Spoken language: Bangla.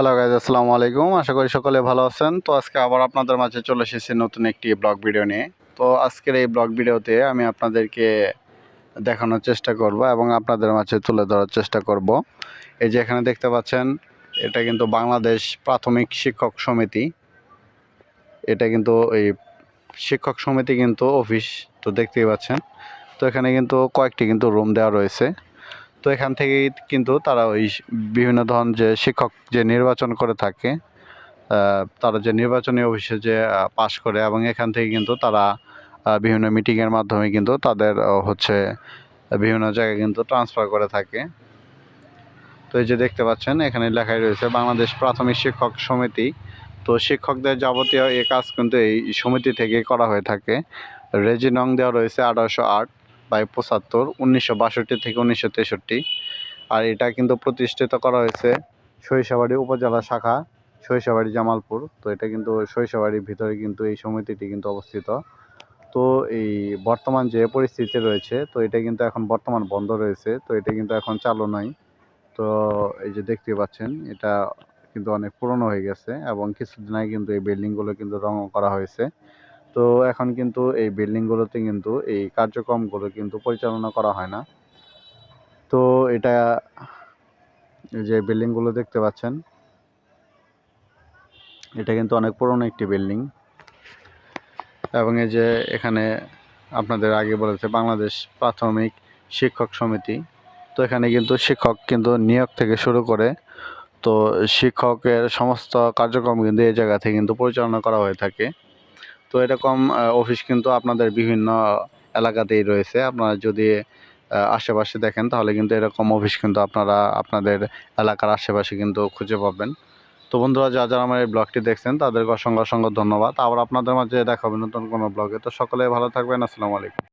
হ্যালো গাইজ আসসালামু আলাইকুম। আশা করি সকলে ভালো আছেন। তো আজকে আবার আপনাদের মাঝে চলে এসেছি নতুন একটি ব্লগ ভিডিও নিয়ে। তো আজকের এই ব্লগ ভিডিওতে আমি আপনাদেরকে দেখানোর চেষ্টা করব এবং আপনাদের মাঝে তুলে ধরার চেষ্টা করব। এই যে এখানে দেখতে পাচ্ছেন, এটা কিন্তু বাংলাদেশ প্রাথমিক শিক্ষক সমিতি। এটা কিন্তু এই শিক্ষক সমিতি কিন্তু অফিস, তো দেখতেই পাচ্ছেন। তো এখানে কিন্তু কয়েকটি কিন্তু রুম দেওয়া রয়েছে। তো এখান থেকেই কিন্তু তারা ওই বিভিন্ন ধরনের যে শিক্ষক যে নির্বাচন করে থাকে তারা যে নির্বাচনী অফিসে যে পাশ করে এবং এখান থেকে কিন্তু তারা বিভিন্ন মিটিংয়ের মাধ্যমে কিন্তু তাদের হচ্ছে, বিভিন্ন জায়গায় কিন্তু ট্রান্সফার করে থাকে। তো এই যে দেখতে পাচ্ছেন, এখানে লেখাই রয়েছে বাংলাদেশ প্রাথমিক শিক্ষক সমিতি। তো শিক্ষকদের যাবতীয় এ কাজ কিন্তু এই সমিতি থেকে করা হয়ে থাকে। রেজিনং দেওয়া রয়েছে আঠারোশো আট। বাই পঁচাত্তর, উনিশশো বাষট্টি থেকে উনিশশো তেষট্টি। আর এটা কিন্তু প্রতিষ্ঠিত করা হয়েছে সরিষাবাড়ি উপজেলা শাখা সরিষাবাড়ি জামালপুর। তো এটা কিন্তু সরিষাবাড়ির ভিতরে কিন্তু এই সমিতিটি কিন্তু অবস্থিত। তো এই বর্তমান যে পরিস্থিতি রয়েছে, তো এটা কিন্তু এখন বর্তমান বন্ধ রয়েছে। তো এটা কিন্তু এখন চালু নাই। তো এই যে দেখতে পাচ্ছেন, এটা কিন্তু অনেক পুরনো হয়ে গেছে এবং কিছুদিন আগে কিন্তু এই বিল্ডিংগুলো কিন্তু রং করা হয়েছে। তো এখন কিন্তু এই বিল্ডিংগুলোতে কিন্তু এই কার্যক্রমগুলো কিন্তু পরিচালনা করা হয় না। তো এটা যে বিল্ডিংগুলো দেখতে পাচ্ছেন, এটা কিন্তু অনেক পুরনো একটি বিল্ডিং এবং এই যে এখানে আপনাদের আগে বলেছে বাংলাদেশ প্রাথমিক শিক্ষক সমিতি। তো এখানে কিন্তু শিক্ষক কিন্তু নিয়োগ থেকে শুরু করে তো শিক্ষকের সমস্ত কার্যক্রম কিন্তু এই জায়গা থেকে কিন্তু পরিচালনা করা হয়ে থাকে। তো এরকম অফিস কিন্তু আপনাদের বিভিন্ন এলাকাতেই রয়েছে। আপনারা যদি আশেপাশে দেখেন, তাহলে কিন্তু এরকম অফিস কিন্তু আপনারা আপনাদের এলাকার আশেপাশে কিন্তু খুঁজে পাবেন। তো বন্ধুরা যা যারা আমার এই ব্লগটি দেখছেন, তাদেরকে অসংখ্য অসংখ্য ধন্যবাদ। আবার আপনাদের মাঝে দেখা হবে নতুন কোনো ব্লগে তো সকলে ভালো থাকবেন। আসসালামু আলাইকুম।